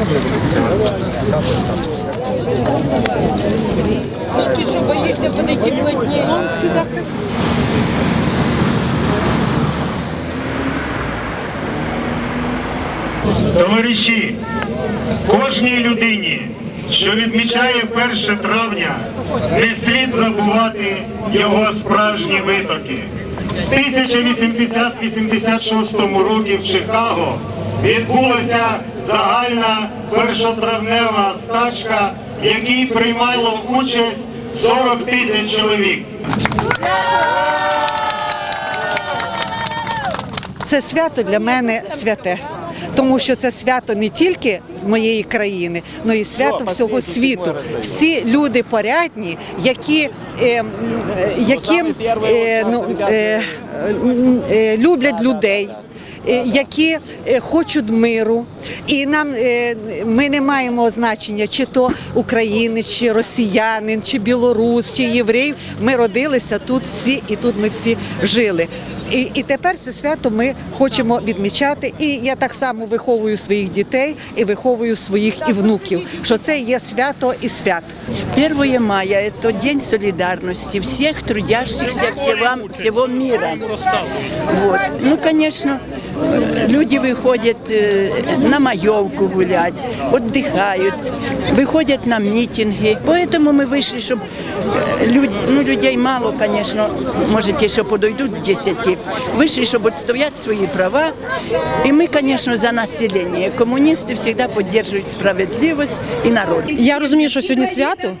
Ну ты что, боишься подойти плотнее? Он всегда Товариші, кожній людині, що відмічає 1 травня, не слід забувати його справжні витоки. В 1080-86 році в Чикаго відбулася загальна першотравнева стачка, в якій приймало участь 40 тисяч чоловік. Це свято для мене святе, тому що це свято не тільки моєї країни, але і свято всього світу. Всі люди порядні, які, е, е, яким е, ну, люблять людей. Е, Які е, хочуть миру, і нам е, ми не маємо значення, чи то українець, чи росіянин, чи білорус, чи єврей. Ми родилися тут всі, і тут ми всі жили. І, і тепер це свято ми хочемо відмічати. І я так само виховую своїх дітей і виховую своїх і внуків, що це є свято і свят. 1 мая – это День солидарности всех трудящихся всего, всего мира. Вот. Ну, конечно, люди выходят э, на маевку гулять, отдыхают, выходят на митинги. Поэтому мы вышли, чтобы люди, ну, людей мало, конечно, может, еще подойдут 10. Вышли, чтобы отстоять свои права. И мы, конечно, за население. Коммунисты всегда поддерживают справедливость и народ. Я розумію, що сьогодні свято.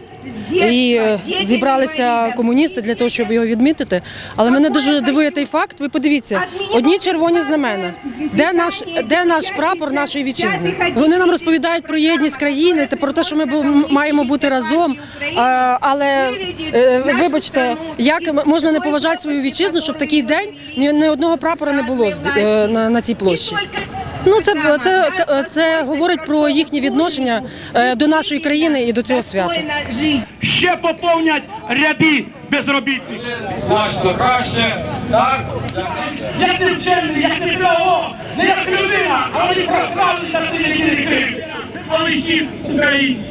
І е, зібралися комуністи для того, щоб його відмітити. Але мене дуже дивує той факт. Ви подивіться, одні червоні знамена. Де наш, де наш прапор нашої вітчизни? Вони нам розповідають про єдність країни та про те, що ми маємо бути разом. Але вибачте, як можна не поважати свою вітчизну, щоб такий день ні, одного прапора не було е, на цій площі. Ну, це, це, це говорить про їхнє відношення е, до нашої країни і до цього свята. ще поповнять ряди безробітних. значно краще. Так, Як не вчений, як не педагог, не як людина, а вони прославилися тим, які не крив. Вони всі українці.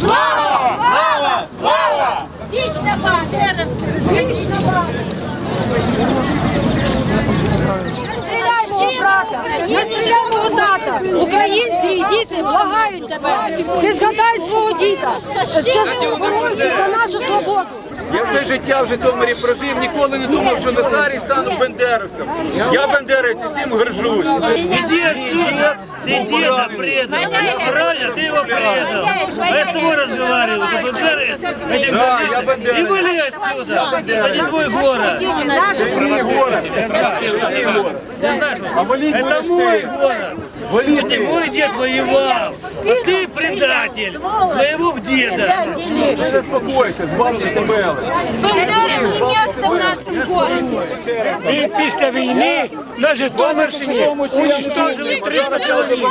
Слава! Слава! Слава! Вічна бандеровці! Українські діти благають тебе! Ти згадай свого діда, що боровся за нашу свободу! Я все життя в Житомирі прожив, ніколи не думав, що на старі стану бендеровцем. Я бендерець і цим горжусь. Иди отсюда! Ты деда предал! Правильно, ты его предал! А я с тобой разговариваю, ты бандеровец, этим Да, бандеровцем. я бандеровец. И вали отсюда! Это не твой город! Це мій город. Це мій город. Ты знаешь, А валить это будешь мой ты. город! Валіть Это ти. мой дед воевал, а ты предатель своего деда. Не заспокойся, збавтеся мели. Бандеров не место в нашем городе! І після війни на Житомирщині уничтожили 300 чоловік.